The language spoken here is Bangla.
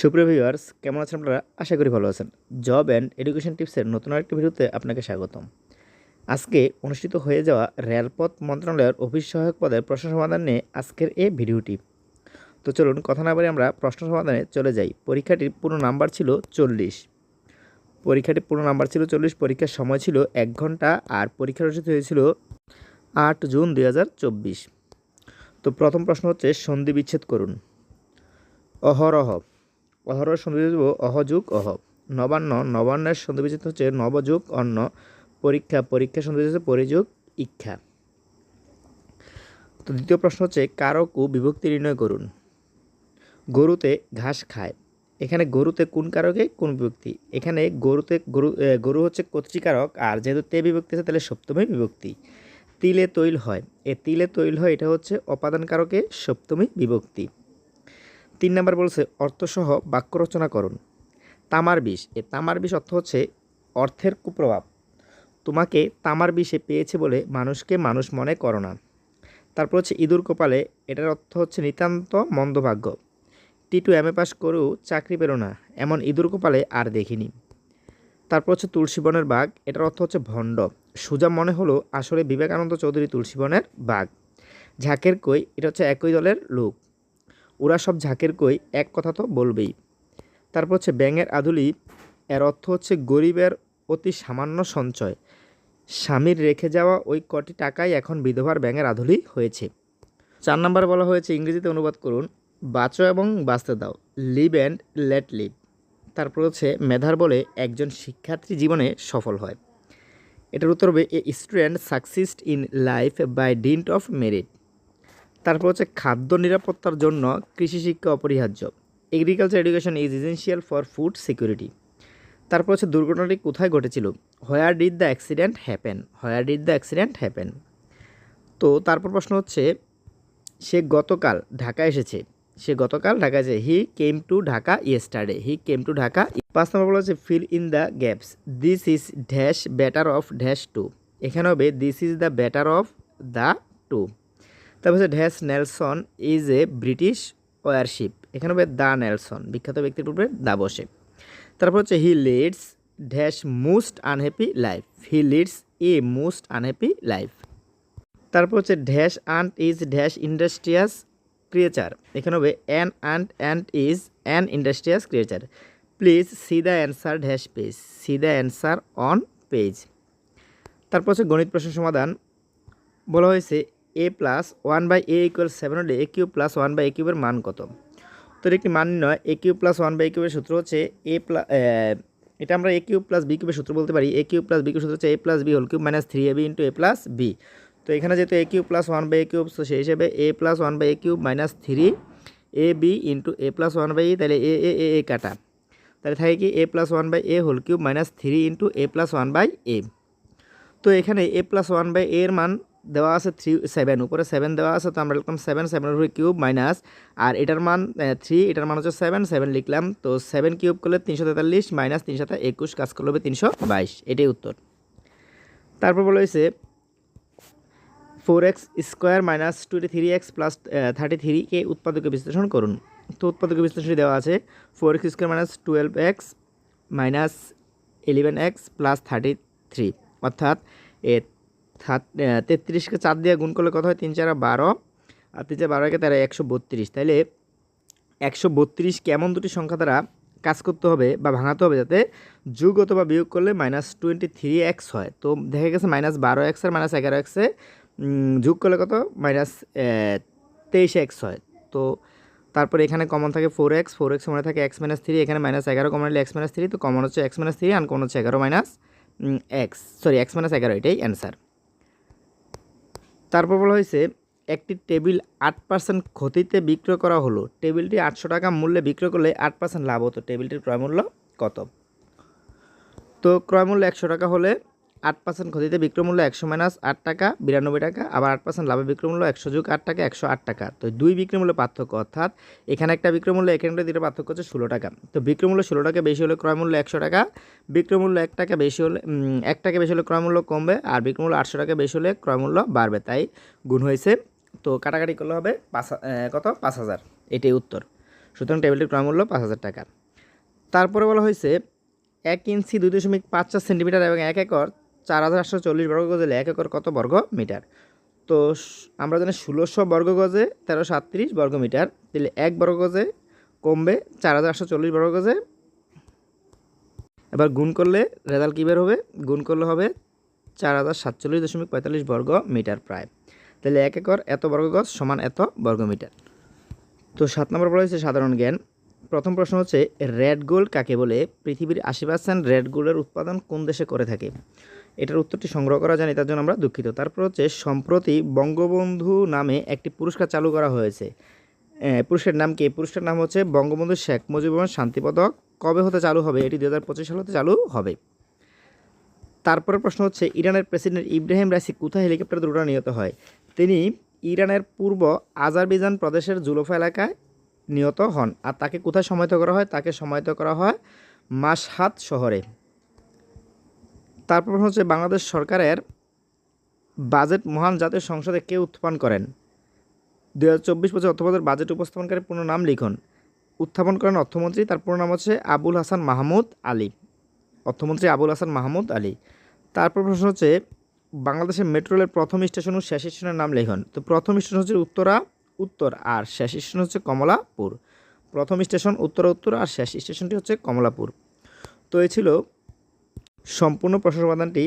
সুপ্রিয় ভিউয়ার্স কেমন আছেন আপনারা? আশা করি ভালো আছেন। জব অ্যান্ড এডুকেশন টিপসের নতুন আরেকটি ভিডিওতে আপনাকে স্বাগতম। আজকে অনুষ্ঠিত হয়ে যাওয়া রেলপথ মন্ত্রণালয়ের অফিস সহায়ক পদের প্রশ্ন সমাধান নিয়ে আজকের এই ভিডিওটি। তো চলুন, কথা না বলে আমরা প্রশ্ন সমাধানে চলে যাই। পরীক্ষাটির পুরো নাম্বার ছিল চল্লিশ। পরীক্ষাটির পুরো নাম্বার ছিল চল্লিশ, পরীক্ষার সময় ছিল এক ঘণ্টা আর পরীক্ষা অনুষ্ঠিত হয়েছিল আট জুন দু হাজার চব্বিশ। তো প্রথম প্রশ্ন হচ্ছে সন্ধি বিচ্ছেদ করুন। অহরহ। অহরহ সন্ধি বিচ্ছেদ করব অহযুগ অহ। নবান্ন, নবান্নের সন্ধি বিচ্ছেদ হচ্ছে নবযুগ অন্ন, পরীক্ষা পরীক্ষা সন্ধি বিচ্ছেদ হচ্ছে পরিযুগ, ইচ্ছা। তো দ্বিতীয় প্রশ্ন হচ্ছে, কারক ও বিভক্তি নির্ণয় করুন। গরুতে ঘাস খায়। এখানে গরুতে কোন কারকে? কোন বিভক্তি? এখানে গরুতে গরু গরু হচ্ছে কর্তৃকারক আর যেহেতু তে বিভক্তি আছে, তাহলে সপ্তমী বিভক্তি। তিলে তৈল হয়। এ তিলে তৈল হয়, এটা হচ্ছে অপাদান কারকে? সপ্তমী বিভক্তি। তিন নম্বর বলছে, অর্থসহ বাক্য রচনা করুন। তামার বিষ, এ তামার বিষ অর্থ হচ্ছে অর্থের কুপ্রভাব। তোমাকে তামার বিষে পেয়েছে বলে মানুষকে মানুষ মনে করো না। তারপর হচ্ছে ইঁদুর কপালে, এটার অর্থ হচ্ছে নিতান্ত মন্দভাগ্য। টিটু এম এ পাস করেও চাকরি পেল না, এমন ইঁদুর কপালে আর দেখিনি। তারপর হচ্ছে তুলসীবনের বাঘ, এটার অর্থ হচ্ছে ভণ্ড। সুজা মনে হলো আসলে বিবেকানন্দ চৌধুরী তুলসীবনের বাঘ। ঝাঁকের কই, এটা হচ্ছে একই দলের লোক। ওরা সব ঝাঁকের কই, এক কথা তো বলবেই। তারপর হচ্ছে ব্যাঙের আধুলি এর অর্থ হচ্ছে গরিবের অতি সামান্য সঞ্চয়। স্বামীর রেখে যাওয়া ওই কটি টাকাই এখন বিধবার ব্যাঙের আধুলি হয়েছে। চার নম্বর বলা হয়েছে, ইংরেজিতে অনুবাদ করুন, বাঁচো এবং বাঁচতে দাও, লিভ অ্যান্ড লেট লিভ। তারপর হচ্ছে, মেধার বলে একজন শিক্ষার্থী জীবনে সফল হয়। এটার উত্তর হবে, a student succeeds in life by dint of merit. তারপর হচ্ছে খাদ্য নিরাপত্তার জন্য কৃষি শিক্ষা অপরিহার্য। Agriculture education is essential for food security তারপর হচ্ছে দুর্ঘটনাটি কোথায় ঘটেছিল? Where did the accident happen where did the accident happen তো তারপর প্রশ্ন হচ্ছে, সে গতকাল ঢাকা এসেছে। সে গতকাল ঢাকা এসেছে। He came to Dhaka yesterday he came to Dhaka পাঁচ নম্বর বলা হচ্ছে fill in the gaps this is dash better of dash two এখানে হবে this is the better of the two তারপর dash Nelson is a British warship. এখানে হবে দ্য নেলসন, বিখ্যাত ব্যক্তির পূর্বে দা বসে। তারপর হচ্ছে he leads dash most unhappy life. He leads a most unhappy life. তারপর হচ্ছে dash ant is dash industrious creature. এখানে হবে an ant and is an industrious creature. Please see the answer dash page. See the answer on page. তারপর হচ্ছে গণিত প্রশ্ন সমাধান। বলা হয়েছে a plus one by a equal seven হলে a cube plus one by a কিউবের মান কত? তো এর একটি মান নির্ণয় a cube plus one by a কিউবের সূত্র হচ্ছে এ প্লাস এটা আমরা এ কিউব প্লাস বি কিউবের সূত্র বলতে পারি। A cube plus b cube সূত্র হচ্ছে a plus b whole cube minus three a b into a plus b তো এখানে যেহেতু a cube plus one by a cube তো সেই হিসেবে a plus one by a cube minus three a b into a plus one by তাহলে এ এ এ এ কাটা। তাহলে থাকে কি? A plus one by a whole cube minus three into a plus one by a তো এখানে এ প্লাস ওয়ান বাই এর মান দেওয়া আছে থ্রি সেভেন উপরে সেভেন দেওয়া আছে, তো আমরা লিখলাম সেভেন সেভেনের উপরে কিউব মাইনাস আর এটার মান থ্রি এটার মান হচ্ছে সেভেন সেভেন লিখলাম, তো সেভেন কিউব করলে তিনশো তেতাল্লিশ মাইনাস তিনশো একুশ, কাজ করলে হবে তিনশো বাইশ, এটাই উত্তর। তারপর বলা হয়েছে four x square minus twenty three x plus thirty থ্রিকে উৎপাদকে বিশ্লেষণ করুন। তো উৎপাদকে বিশ্লেষণ দেওয়া আছে four x square minus twelve x minus eleven x plus thirty three অর্থাৎ তেত্রিশকে চার দিয়ে গুণ করলে কত হয়? তিন, চার বারো। আর তিন, চার বারোকে তারা একশো বত্রিশ। তাইলে একশো বত্রিশ কেমন দুটি সংখ্যা দ্বারা কাজ করতে হবে বা ভাঙাতে হবে যাতে যোগ অথবা বিয়োগ করলে মাইনাস টোয়েন্টি থ্রি এক্স হয়? তো দেখা গেছে মাইনাস বারো এক্স আর মাইনাস এগারো এক্সে যুগ করলে কত? মাইনাস তেইশ এক্স হয়। তো তারপরে এখানে কমন থাকে ফোর এক্স ফোর এক্স মনে থাকে এক্স মাইনাস থ্রি এখানে মাইনাস এগারো কমন হলে এক্স মাইনাস থ্রি তো কমন হচ্ছে এক্স মাইনাস থ্রি আনকমন হচ্ছে এগারো minus x sorry x minus এগারো, এটাই অ্যান্সার তারপর বলা হয়েছে, একটি টেবিল আট পার্সেন্ট ক্ষতিতে বিক্রয় করা হলো। টেবিলটি আটশো টাকা মূল্যে বিক্রয় করলে আট পার্সেন্ট লাভ হতো। টেবিলটির ক্রয়মূল্য কত? তো ক্রয়মূল্য একশো টাকা হলে আট পার্সেন্ট ক্ষতিতে বিক্রমূল্য একশো মাইনাস আট টাকা, বিরানব্বই টাকা, আবার আট পার্সেন্ট লাভে বিক্রয় মূল্য একশো যুগ আট টাকা, একশো আট টাকা। তো দুই বিক্রয় মূল্য পার্থক্য, অর্থাৎ এখানে একটা বিক্রয় মূল্য এখানে দুটো পার্থক্য হচ্ছে ষোলো টাকা। তো বিক্রয় মূল্য ষোলো টাকা বেশি হলে ক্রয় মূল্য একশো টাকা, বিক্রয় মূল্য এক টাকা বেশি হলে এক টাকা বেশি হলে ক্রয় মূল্য কমবে, আর বিক্রমূল্য আটশো টাকা বেশি হলে ক্রয় মূল্য বাড়বে। তাই গুণ হয়েছে। তো কাটাকাটি করলে হবে পাঁচ কত? পাঁচ হাজার। এটাই উত্তর। সুতরাং টেবিলটির ক্রয় মূল্য পাঁচ হাজার টাকা। তারপরে বলা হয়েছে এক ইঞ্চি দুই দশমিক পাঁচ চার সেন্টিমিটার এবং এক একর চার হাজার আটশো চল্লিশ বর্গ গজ এক একর কত বর্গ মিটার? তো আমরা জানি ষোলোশো বর্গ গজে তেরোশো আটত্রিশ বর্গ মিটার। তাহলে এক বর্গ গজে কমবে চার হাজার আটশো চল্লিশ বর্গ গজে। এবার গুণ করলে রেজাল্ট কী বের হবে? গুণ করলে হবে চার হাজার সাতচল্লিশ দশমিক পঁয়তাল্লিশ বর্গ মিটার প্রায়। তাহলে এক একর এত বর্গ গজ সমান এত বর্গ মিটার। তো সাত নম্বর বলা হচ্ছে সাধারণ জ্ঞান। প্রথম প্রশ্ন হচ্ছে রেড গোল্ড কাকে বলে? পৃথিবীর আশি পার্সেন্ট রেড গোল্ডের উৎপাদন কোন দেশে করে থাকে? এটার উত্তরটি সংগ্রহ করা জানি তার জন্য আমরা দুঃখিত। তারপর হচ্ছে সম্প্রতি বঙ্গবন্ধু নামে একটি পুরস্কার চালু করা হয়েছে। এ, পুরস্কারের নাম কি? এই পুরস্কারের নাম হচ্ছে বঙ্গবন্ধু শেখ মুজিবুর শান্তি পদক। কবে হতে চালু হবে? এটি দু হাজার পঁচিশ সাল হতে চালু হবে। তারপরে প্রশ্ন হচ্ছে ইরানের প্রেসিডেন্ট ইব্রাহিম রাইসি কোথায় হেলিকপ্টার দুর্ঘটনা নিহত হয়? তিনি ইরানের পূর্ব আজারবিজান প্রদেশের জুলোফা এলাকায় নিহত হন। আর তাকে কোথায় সমাহিত করা হয়? তাকে সমাহিত করা হয় মাসহাত শহরে। তারপর হচ্ছে বাংলাদেশ সরকারের বাজেট মহান জাতীয় সংসদে কে উত্থাপন করেন? দু হাজার চব্বিশ পঁচিশ অর্থবছর বাজেট উপস্থাপনকারী পূর্ণ নাম লিখুন। উত্থাপন করেন অর্থমন্ত্রী, তার পূর্ণ নাম হচ্ছে আবুল হাসান মাহমুদ আলী। অর্থমন্ত্রী আবুল হাসান মাহমুদ আলী। তারপর প্রশ্ন হচ্ছে, বাংলাদেশের মেট্রো রেলের প্রথম স্টেশন ও শেষ স্টেশনের নাম লিখুন। তো প্রথম স্টেশন হচ্ছে উত্তরা, উত্তর আর শেষ স্টেশন হচ্ছে কমলাপুর। প্রথম স্টেশন উত্তরা, উত্তর আর শেষ স্টেশনটি হচ্ছে কমলাপুর। তো এই ছিল সম্পূর্ণ প্রশ্ন সমাধানটি